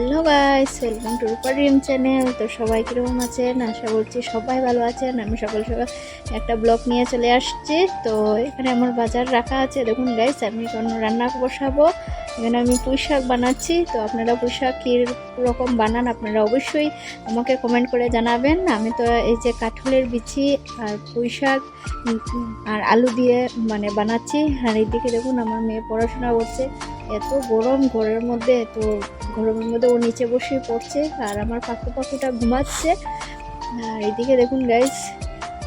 Hello guys welcome to Rupa dream channel. তো সবাই কীরকম আছেন? আশা করছি সবাই ভালো আছেন। আমি সকাল সকাল একটা ব্লগ নিয়ে চলে আসছি। তো এখানে আমার বাজার রাখা আছে। দেখুন গাইস আমি এখন রান্না বসাবো। এখানে আমি পুঁই শাক বানাচ্ছি। তো আপনারা পুঁই শাক রকম বানান আপনারা অবশ্যই আমাকে কমেন্ট করে জানাবেন। আমি তো এই যে কাঠলের বিচি আর পুঁই শাক উম, উম, আর আলু দিয়ে মানে বানাচ্ছি। আর এইদিকে দেখুন আমার মেয়ে পড়াশোনা করছে। এত গরম, ঘরের মধ্যে তো গরমের মধ্যে ও নিচে বসে পড়ছে আর আমার পাখু পাখুটা ঘুমাচ্ছে। আর এদিকে দেখুন গাইজ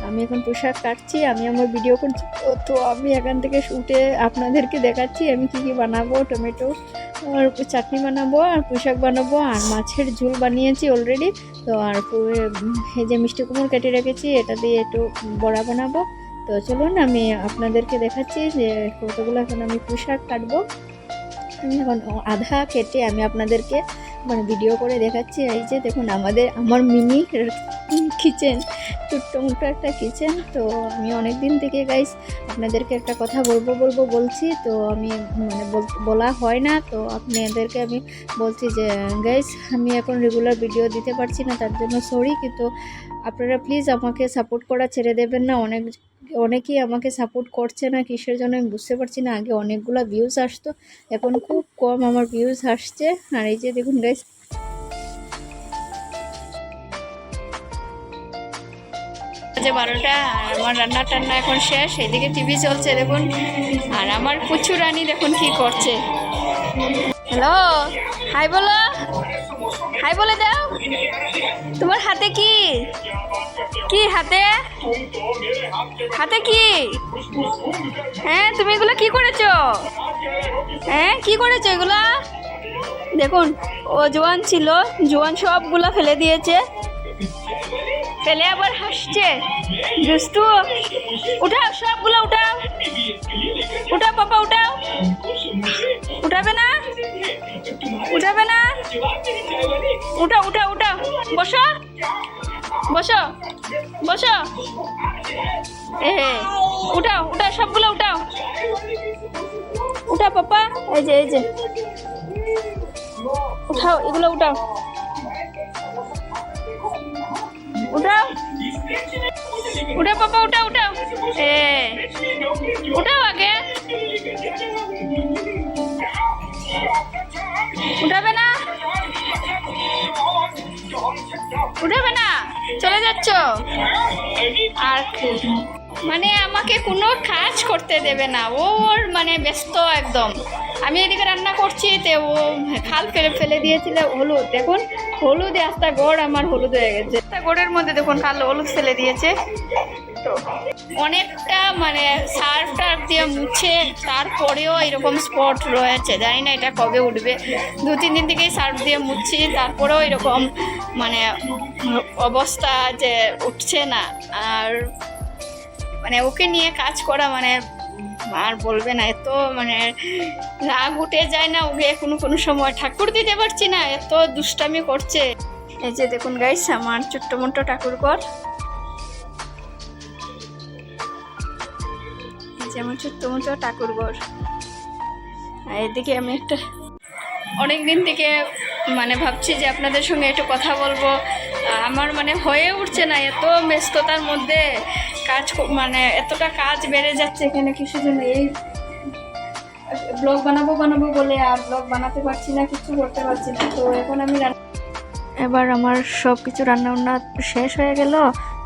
আমি এখন পোশাক কাটছি, আমি আমার ভিডিও করছি। তো- আমি এখান থেকে শুটে আপনাদেরকে দেখাচ্ছি আমি কি কি বানাবো টমেটো আর চাটনি বানাবো, আর পোশাক বানাবো, আর মাছের ঝোল বানিয়েছি অলরেডি তো আর এই যে মিষ্টি কুমড় কেটে রেখেছি, এটা দিয়ে একটু বড়া বানাবো। তো চলুন আমি আপনাদেরকে দেখাচ্ছি যে কতগুলো এখন আমি পোশাক কাটবো। এখন আধা কেটে আমি আপনাদেরকে মানে ভিডিও করে দেখাচ্ছি। এই যে দেখুন, আমাদের, আমার মিনি কিচেন ছোট্ট মোটো একটা কিচেন। তো আমি অনেক দিন থেকে গাইস আপনাদেরকে একটা কথা বলব বলব, বলছি। তো আমি মানে বলা হয় না। তো আপনাদেরকে আমি বলছি যে গাইস আমি এখন রেগুলার ভিডিও দিতে পারছি না, তার জন্য সরি কিন্তু আপনারা প্লিজ আমাকে সাপোর্ট করা ছেড়ে দেবেন না। অনেক অনেকেই আমাকে সাপোর্ট করছে না, কিসের জন্য আমি বুঝতে পারছি না। আগে অনেকগুলো ভিউজ আসতো, এখন খুব কম আমার ভিউজ আসছে। আর এই যে দেখুন গাইস বাজে বারোটা, আর আমার রান্না টান্না এখন শেষ, এদিকে টিভি চলছে দেখুন। আর আমার পুচু রানী দেখুন কি করছে। হ্যালো হাই বলো। হাই বলে দাও। তোমার হাতে কি? কি হাতে? হাতে কি? হ্যাঁ তুমি এগুলো কি করেছ? হ্যাঁ কি করেছ এগুলা? দেখুন, ও জোয়ান ছিল, জোয়ান সবগুলো ফেলে দিয়েছে। ফেলে আবার হাসছে। দুষ্টু, উঠাও সবগুলো, উঠাও। উঠাও, পাপা, উঠাও। উঠাবে না? উঠা উঠা উঠাও বসো। বসো। বসো। এ উঠাও উঠাও, সবগুলো উঠাও। উঠা পাপা এই যে এই যে। উঠাও, এগুলো উঠাও। উঠাও। উঠাও পাপা উঠাও উঠাও। এ। উঠাও আগে। উঠাবে না? উঠাবে না চলে যাচ্ছ? আর মানে আমাকে কোনো কাজ করতে দেবে না। ও ওর মানে ব্যস্ত একদম। আমি এদিকে রান্না করছি তে ও খাল ফেলে ফেলে দিয়েছিল হলুদ। দেখুন হলুদে আস্তা গড় আমার হলুদ হয়ে গেছে। আস্তা গড়ের মধ্যে দেখুন খাল হলুদ ফেলে দিয়েছে। তো অনেকটা মানে সার্ফ টার্ফ দিয়ে মুছে তারপরেও এরকম স্পট রয়েছে। জানি না এটা কবে উঠবে। দু তিন দিন থেকেই সার্ফ দিয়ে মুছছি তারপরেও এরকম মানে অবস্থা যে উঠছে না। আর মানে ওকে নিয়ে কাজ করা মানে আর বলবে না, এত মানে রাগ উঠে যায় না ওকে, কোনো কোনো সময়। ঠাকুর দিতে পারছি না, এত দুষ্টামি করছে। এই যে দেখুন গাইস আমার ছোট্ট মোটো ঠাকুর ঘর। এই আমার ছোট্ট মোটো ঠাকুর ঘর। এদিকে আমি একটা অনেক দিন থেকে মানে ভাবছি যে আপনাদের সঙ্গে একটু কথা বলব। আমার মানে হয়ে উঠছে না এত ব্যস্ততার মধ্যে। কাজ মানে এতটা কাজ বেড়ে যাচ্ছে এখানে কিছু জন্য। এই ব্লগ বানাবো বানাবো বলে আর ব্লগ বানাতে পারছি না, কিছু করতে পারছি না। তো এখন আমি এবার আমার সব কিছু রান্না বান্না শেষ হয়ে গেল।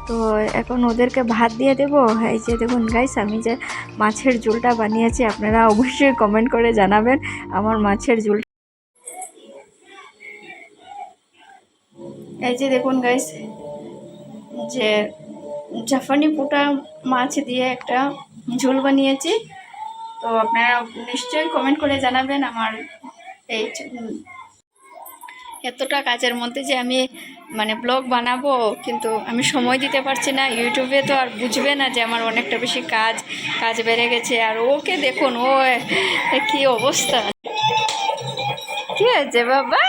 তো এখন ওদেরকে ভাত দিয়ে দেবো। এই যে দেখুন গাইস আমি যে মাছের ঝোলটা বানিয়েছি, আপনারা অবশ্যই কমেন্ট করে জানাবেন আমার মাছের ঝোল। এই যে দেখুন গাইস যে জাফানি পোটা মাছ দিয়ে একটা ঝোল বানিয়েছি। তো আপনারা নিশ্চয়ই কমেন্ট করে জানাবেন আমার এই এতটা কাজের মধ্যে যে আমি মানে ব্লগ বানাবো, কিন্তু আমি সময় দিতে পারছি না। ইউটিউবে তো আর বুঝবে না যে আমার অনেকটা বেশি কাজ কাজ বেড়ে গেছে। আর ওকে দেখুন, ও কি অবস্থা। কি হয়েছে বাবা?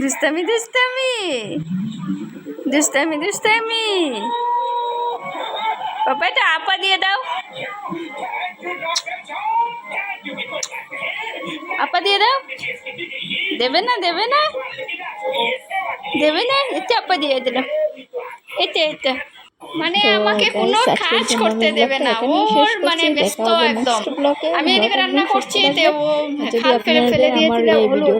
দুস্তামি দুস্তামি দুস্তামি দুস্তামি এটা আপা দিয়ে দাও। আপা দিয়ে দাও। দেবে না দেবে না। দেবে না, এতে আপা দিয়ে দিল এতে এতে। মানে আমাকে কোনো কাজ করতে দেবে না। ওর মানে ব্যস্ত একদম। আমি এদিকে রান্না করছি তে ও যদি হাত ফেলে ফেলে দিয়েছিল হলুদ।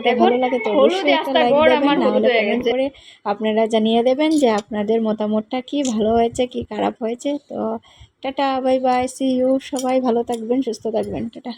হলুদ গড় আমার হলুদ হয়ে গেছে। আপনারা জানিয়ে দেবেন যে আপনাদের মতামতটা কি ভালো হয়েছে কি খারাপ হয়েছে। তো tata bye bye see you সবাই ভালো থাকবেন সুস্থ থাকবেন। টাটা।